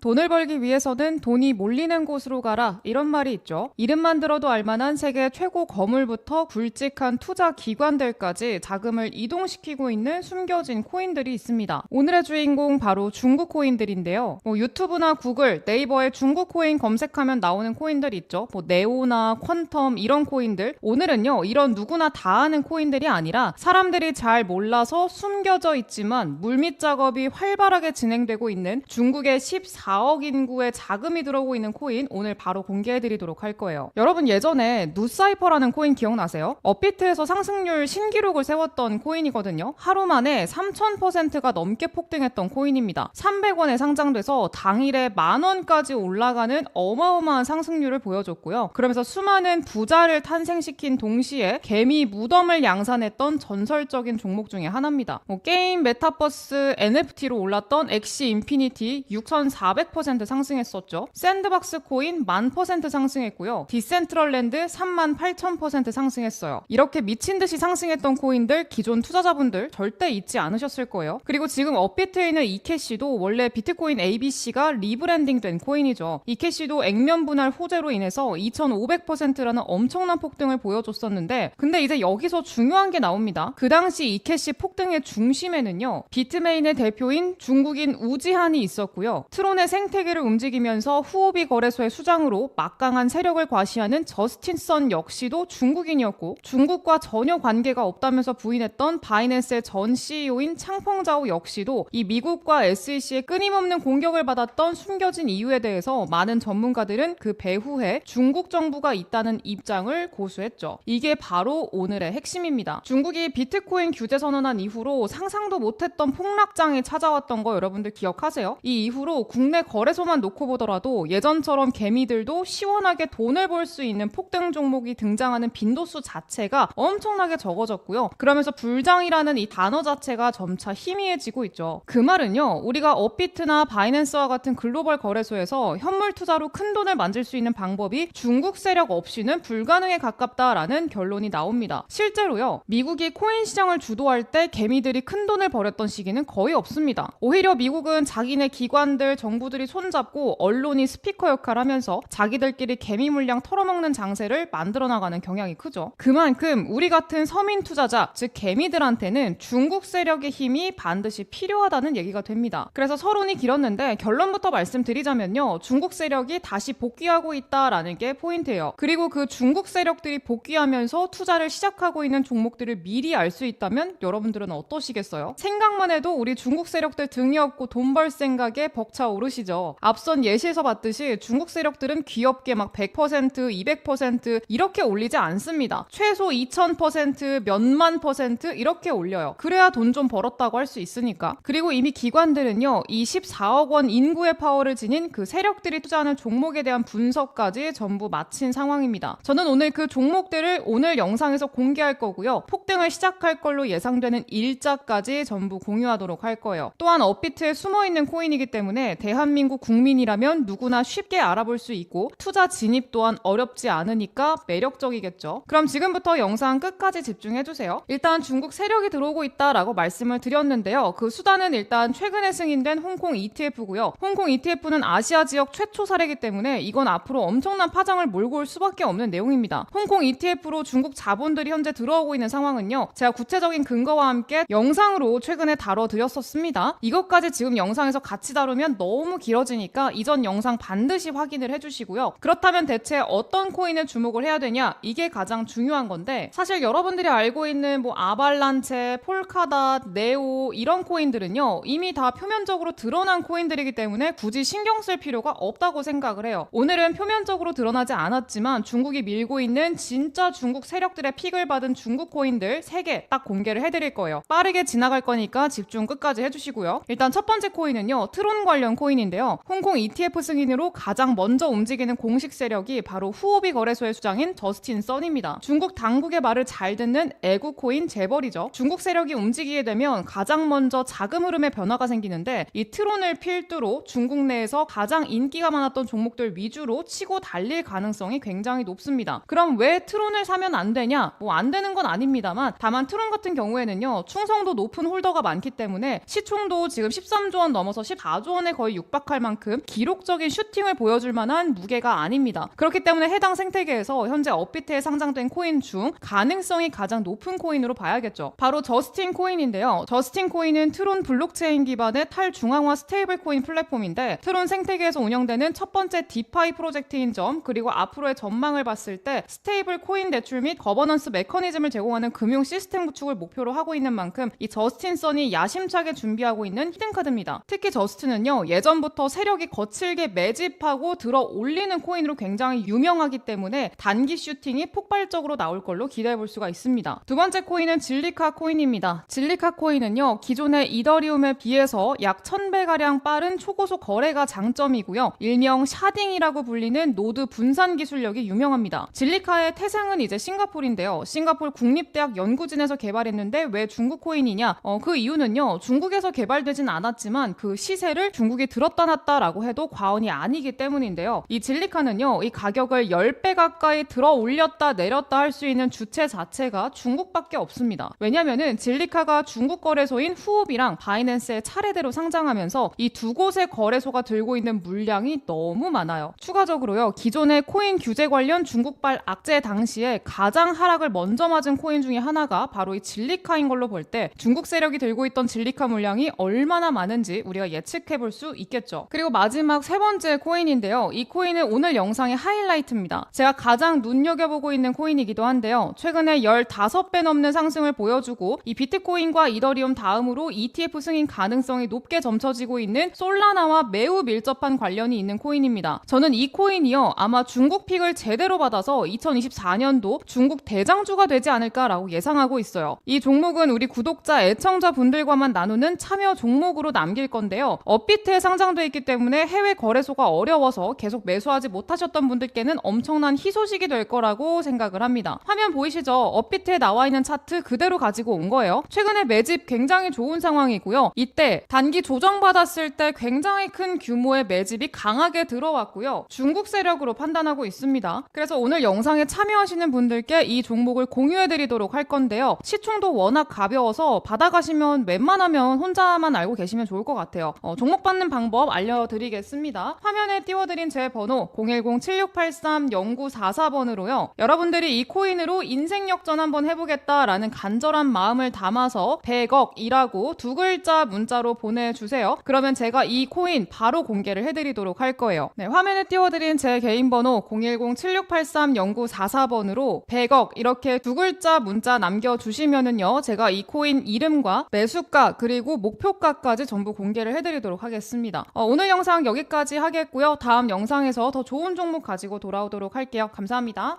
돈을 벌기 위해서는 돈이 몰리는 곳으로 가라 이런 말이 있죠. 이름만 들어도 알만한 세계 최고 거물부터 굵직한 투자 기관들까지 자금을 이동시키고 있는 숨겨진 코인들이 있습니다. 오늘의 주인공 바로 중국 코인들인데요. 뭐 유튜브나 구글, 네이버에 중국 코인 검색하면 나오는 코인들 있죠. 뭐 네오나 퀀텀 이런 코인들. 오늘은요 이런 누구나 다 아는 코인들이 아니라 사람들이 잘 몰라서 숨겨져 있지만 물밑 작업이 활발하게 진행되고 있는 중국의 14 4억 인구의 자금이 들어오고 있는 코인 오늘 바로 공개해드리도록 할 거예요. 여러분 예전에 누사이퍼라는 코인 기억나세요? 업비트에서 상승률 신기록을 세웠던 코인이거든요. 하루 만에 3,000%가 넘게 폭등했던 코인입니다. 300원에 상장돼서 당일에 만 원까지 올라가는 어마어마한 상승률을 보여줬고요. 그러면서 수많은 부자를 탄생시킨 동시에 개미 무덤을 양산했던 전설적인 종목 중에 하나입니다. 뭐 게임 메타버스 NFT로 올랐던 엑시 인피니티 6,400 400% 상승했었죠. 샌드박스 코인 10,000% 상승했고요. 디센트럴랜드 3만 8,000% 상승했어요. 이렇게 미친 듯이 상승했던 코인들 기존 투자자분들 절대 잊지 않으셨을 거예요. 그리고 지금 업비트에 있는 이캐시도 원래 비트코인 ABC가 리브랜딩된 코인이죠. 이캐시도 액면 분할 호재로 인해서 2,500%라는 엄청난 폭등을 보여줬었는데 근데 이제 여기서 중요한 게 나옵니다. 그 당시 이캐시 폭등의 중심에는요. 비트메인의 대표인 중국인 우지한이 있었고요. 트론의 생태계를 움직이면서 후오비 거래소의 수장으로 막강한 세력을 과시하는 저스틴 선 역시도 중국인이었고 중국과 전혀 관계가 없다면서 부인했던 바이낸스의 전 CEO인 창펑자오 역시도 이 미국과 SEC의 끊임없는 공격을 받았던 숨겨진 이유에 대해서 많은 전문가들은 그 배후에 중국 정부가 있다는 입장을 고수했죠. 이게 바로 오늘의 핵심입니다. 중국이 비트코인 규제 선언한 이후로 상상도 못했던 폭락장이 찾아왔던 거 여러분들 기억하세요? 이 이후로 국내 거래소만 놓고 보더라도 예전처럼 개미들도 시원하게 돈을 벌 수 있는 폭등 종목이 등장하는 빈도수 자체가 엄청나게 적어졌고요. 그러면서 불장이라는 이 단어 자체가 점차 희미해지고 있죠. 그 말은요, 우리가 업비트나 바이낸스와 같은 글로벌 거래소에서 현물 투자로 큰 돈을 만질 수 있는 방법이 중국 세력 없이는 불가능에 가깝다라는 결론이 나옵니다. 실제로요, 미국이 코인 시장을 주도할 때 개미들이 큰 돈을 벌였던 시기는 거의 없습니다. 오히려 미국은 자기네 기관들, 정부 들이 손잡고 언론이 스피커 역할을 하면서 자기들끼리 개미 물량 털어먹는 장세를 만들어 나가는 경향이 크죠. 그만큼 우리 같은 서민 투자자, 즉 개미들한테는 중국 세력의 힘이 반드시 필요하다는 얘기가 됩니다. 그래서 서론이 길었는데 결론부터 말씀드리자면요. 중국 세력이 다시 복귀하고 있다라는 게 포인트예요. 그리고 그 중국 세력들이 복귀하면서 투자를 시작하고 있는 종목들을 미리 알 수 있다면 여러분들은 어떠시겠어요? 생각만 해도 우리 중국 세력들 등이 없고 돈 벌 생각에 벅차 오르 시죠. 앞선 예시에서 봤듯이 중국 세력들은 귀엽게 막 100%, 200% 이렇게 올리지 않습니다. 최소 2000% 몇만 퍼센트 이렇게 올려요. 그래야 돈 좀 벌었다고 할 수 있으니까. 그리고 이미 기관들은요, 이 14억 원 인구의 파워를 지닌 그 세력들이 투자하는 종목에 대한 분석까지 전부 마친 상황입니다. 저는 오늘 그 종목들을 오늘 영상에서 공개할 거고요. 폭등을 시작할 걸로 예상되는 일자까지 전부 공유하도록 할 거예요. 또한 업비트에 숨어 있는 코인이기 때문에 대한 민국 국민이라면 누구나 쉽게 알아볼 수 있고 투자 진입 또한 어렵지 않으니까 매력적이겠죠. 그럼 지금부터 영상 끝까지 집중해 주세요. 일단 중국 세력이 들어오고 있다라고 말씀을 드렸는데요. 그 수단은 일단 최근에 승인된 홍콩 ETF고요. 홍콩 ETF는 아시아 지역 최초 사례이기 때문에 이건 앞으로 엄청난 파장을 몰고 올 수밖에 없는 내용입니다. 홍콩 ETF로 중국 자본들이 현재 들어오고 있는 상황은요. 제가 구체적인 근거와 함께 영상으로 최근에 다뤄드렸었습니다. 이것까지 지금 영상에서 같이 다루면 너무 길어지니까 이전 영상 반드시 확인을 해주시고요. 그렇다면 대체 어떤 코인에 주목을 해야 되냐? 이게 가장 중요한 건데 사실 여러분들이 알고 있는 뭐 아발란체, 폴카닷, 네오 이런 코인들은요 이미 다 표면적으로 드러난 코인들이기 때문에 굳이 신경 쓸 필요가 없다고 생각을 해요. 오늘은 표면적으로 드러나지 않았지만 중국이 밀고 있는 진짜 중국 세력들의 픽을 받은 중국 코인들 3개 딱 공개를 해드릴 거예요. 빠르게 지나갈 거니까 집중 끝까지 해주시고요. 일단 첫 번째 코인은요 트론 관련 코인 인데요. 홍콩 ETF 승인으로 가장 먼저 움직이는 공식 세력이 바로 후오비 거래소의 수장인 저스틴 선입니다. 중국 당국의 말을 잘 듣는 애국 코인 재벌이죠. 중국 세력이 움직이게 되면 가장 먼저 자금 흐름의 변화가 생기는데 이 트론을 필두로 중국 내에서 가장 인기가 많았던 종목들 위주로 치고 달릴 가능성이 굉장히 높습니다. 그럼 왜 트론을 사면 안 되냐? 뭐 안 되는 건 아닙니다만 다만 트론 같은 경우에는요 충성도 높은 홀더가 많기 때문에 시총도 지금 13조 원 넘어서 14조 원에 거의 육 박할 만큼 기록적인 슈팅을 보여줄 만한 무게가 아닙니다. 그렇기 때문에 해당 생태계에서 현재 업비트에 상장된 코인 중 가능성이 가장 높은 코인으로 봐야겠죠. 바로 저스틴 코인인데요. 저스틴 코인은 트론 블록체인 기반의 탈중앙화 스테이블 코인 플랫폼인데 트론 생태계에서 운영되는 첫 번째 디파이 프로젝트인 점 그리고 앞으로의 전망을 봤을 때 스테이블 코인 대출 및 거버넌스 메커니즘을 제공하는 금융 시스템 구축을 목표로 하고 있는 만큼 이 저스틴 선이 야심차게 준비하고 있는 히든카드입니다. 특히 저스틴은요 예전 부터 세력이 거칠게 매집하고 들어 올리는 코인으로 굉장히 유명하기 때문에 단기 슈팅이 폭발적으로 나올 걸로 기대해 볼 수가 있습니다. 두 번째 코인은 진리카 코인입니다. 진리카 코인은요 기존의 이더리움에 비해서 약 1000배가량 빠른 초고속 거래가 장점이고요. 일명 샤딩이라고 불리는 노드 분산 기술력이 유명합니다. 진리카의 태생은 이제 싱가폴인데요. 싱가폴 국립대학 연구진에서 개발했는데 왜 중국 코인이냐? 어, 그 이유는요. 중국에서 개발되진 않았지만 그 시세를 중국이 들었 다 놨다라고 해도 과언이 아니기 때문인데요. 이 진리카는요. 이 가격을 10배 가까이 들어 올렸다 내렸다 할 수 있는 주체 자체가 중국밖에 없습니다. 왜냐면은 진리카가 중국 거래소인 후옵이랑 바이낸스의 차례대로 상장하면서 이 두 곳의 거래소가 들고 있는 물량이 너무 많아요. 추가적으로요. 기존의 코인 규제 관련 중국발 악재 당시에 가장 하락을 먼저 맞은 코인 중에 하나가 바로 이 진리카인 걸로 볼 때 중국 세력이 들고 있던 진리카 물량이 얼마나 많은지 우리가 예측해 볼 수 있겠죠. 그리고 마지막 세 번째 코인인데요. 이 코인은 오늘 영상의 하이라이트입니다. 제가 가장 눈여겨보고 있는 코인이기도 한데요. 최근에 15배 넘는 상승을 보여주고 이 비트코인과 이더리움 다음으로 ETF 승인 가능성이 높게 점쳐지고 있는 솔라나와 매우 밀접한 관련이 있는 코인입니다. 저는 이 코인이요. 아마 중국 픽을 제대로 받아서 2024년도 중국 대장주가 되지 않을까라고 예상하고 있어요. 이 종목은 우리 구독자, 애청자 분들과만 나누는 참여 종목으로 남길 건데요. 업비트에 상장 돼 있기 때문에 해외 거래소가 어려워서 계속 매수하지 못하셨던 분들께는 엄청난 희소식이 될 거라고 생각을 합니다. 화면 보이시죠? 업비트에 나와 있는 차트 그대로 가지고 온 거예요. 최근에 매집 굉장히 좋은 상황이고요. 이때 단기 조정받았을 때 굉장히 큰 규모의 매집이 강하게 들어왔고요. 중국 세력으로 판단하고 있습니다. 그래서 오늘 영상에 참여하시는 분들께 이 종목을 공유해 드리도록 할 건데요. 시총도 워낙 가벼워서 받아가시면 웬만하면 혼자만 알고 계시면 좋을 것 같아요. 어, 종목 받는 방법 알려드리겠습니다. 화면에 띄워드린 제 번호 010-7683-0944번으로요. 여러분들이 이 코인으로 인생 역전 한번 해보겠다라는 간절한 마음을 담아서 100억이라고 두 글자 문자로 보내주세요. 그러면 제가 이 코인 바로 공개를 해드리도록 할 거예요. 네, 화면에 띄워드린 제 개인 번호 010-7683-0944번으로 100억 이렇게 두 글자 문자 남겨주시면은요. 제가 이 코인 이름과 매수가 그리고 목표가까지 전부 공개를 해드리도록 하겠 습니다. 어, 오늘 영상 여기까지 하겠고요. 다음 영상에서 더 좋은 종목 가지고 돌아오도록 할게요. 감사합니다.